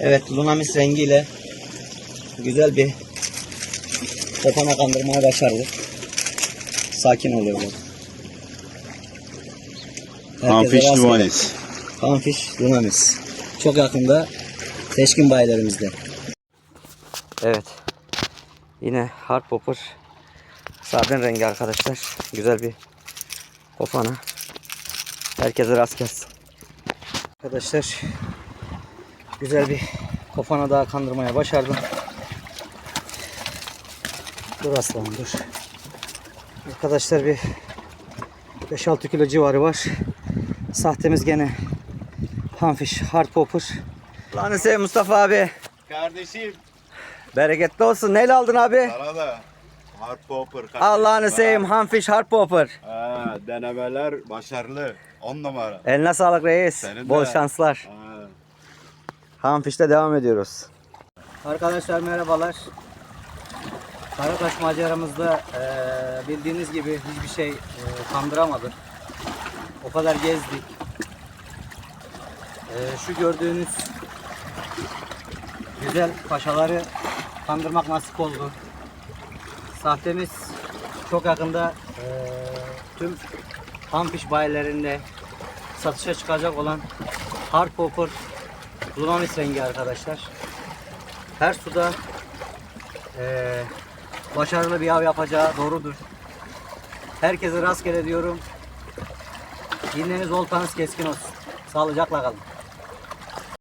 Evet Lunamis rengiyle güzel bir kopana kandırmayı başardık. Sakin oluyorlar. Panfiş. Luvanis. Panfiş Lunamis. Çok yakında seçkin bayilerimizde. Evet. Yine hard popper sarden rengi arkadaşlar. Güzel bir kopana. Herkese rast gelsin. Arkadaşlar güzel bir kopana daha kandırmaya başardım. Dur aslanım dur. Arkadaşlar bir 5-6 kilo civarı var. Sahtemiz gene Panfish Hard Popper. Lan seveyim Mustafa abi. Kardeşim. Bereketli olsun. Neyle aldın abi? Sana da. Hard popper. Allah'ını seveyim Hanfish Hard Popper. Ha, denemeler başarılı. 10 numara. Eline sağlık reis. Senin Bol de. şanslar. Ha. Hanfish'te devam ediyoruz. Arkadaşlar merhabalar. Karataş maceramızda eee, bildiğiniz gibi hiçbir şey eee, kandıramadık. O kadar gezdik. Eee, şu gördüğünüz güzel paşaları kandırmak nasip oldu. Sahtemiz çok yakında eee, tüm Hanfish bayilerinde satışa çıkacak olan Hard Popper Dunamis rengi arkadaşlar. Her suda eee, başarılı bir av yapacağı doğrudur. Herkese rastgele diyorum. Yine oltanız keskin olsun. Sağlıcakla kalın.